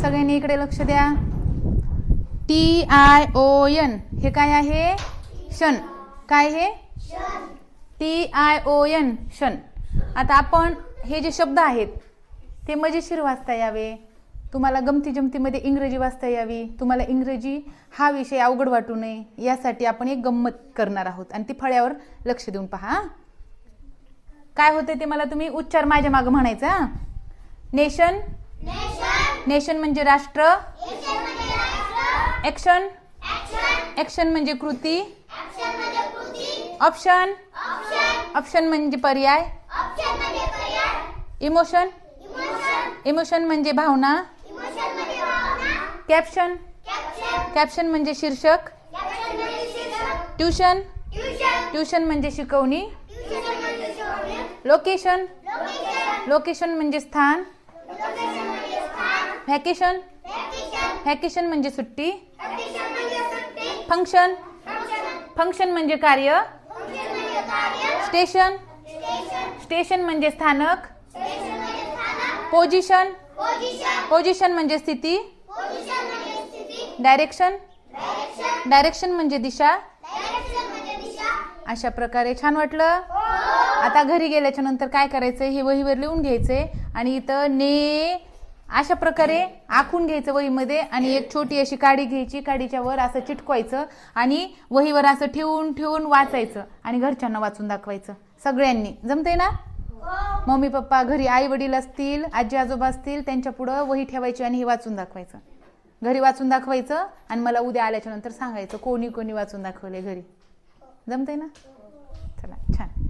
सगळ्यांनी इकडे लक्ष द्या. T I O N. हे काय आहे? शन. काय हे? T I O N. शन. आता आपण हे जे शब्द आहेत ते मजेशीर वाचता यावे. तुम्हाला गमती जमतीमध्ये इंग्रजी वाचता यावी. तुम्हाला इंग्रजी हा विषय अवघड वाटू नये यासाठी आपण एक गंमत करणार आहोत. आणि ती फळ्यावर लक्ष देऊन पहा. काय होते ते मला तुम्ही उच्चार माझ्या मागं म्हणायचं नेशन नेशन म्हणजे राष्ट्र. ऍक्शन ऍक्शन म्हणजे कृती. ऑप्शन ऑप्शन म्हणजे पर्याय. इमोशन इमोशन म्हणजे भावना. कॅप्शन कॅप्शन म्हणजे शीर्षक. ट्युशन ट्युशन म्हणजे शिकवणी. लोकेशन लोकेशन म्हणजे स्थान. व्हॅकेशन व्हॅकेशन म्हणजे सुट्टी? फंक्शन फंक्शन म्हणजे कार्य? स्टेशन स्टेशन म्हणजे स्थानक? पोझिशन पोझिशन म्हणजे स्थिती? डायरेक्शन डायरेक्शन म्हणजे दिशा? अशा प्रकारे छान वाटलं. आता घरी गेल्याच्यानंतर काय करायचं हे वहीवर लिहून घ्यायचे आणि इथं ने अशा प्रकारे आखून घ्यायचं वहीमध्ये आणि एक छोटी अशी काडी घ्यायची. काडीच्या वर असं चिटकवायचं आणि वहीवर असं ठेवून ठेवून वाचायचं आणि घरच्यांना वाचून दाखवायचं. सगळ्यांनी. जमतंय ना? मम्मी पप्पा घरी आई वडील असतील आजी आजोबा असतील त्यांच्या पुढं वही ठेवायची आणि हे वाचून दाखवायचं. घरी वाचून दाखवायचं आणि मला उद्या आल्याच्यानंतर सांगायचं कोणी कोणी वाचून दाखवले घरी. जमतंय ना? चला छान.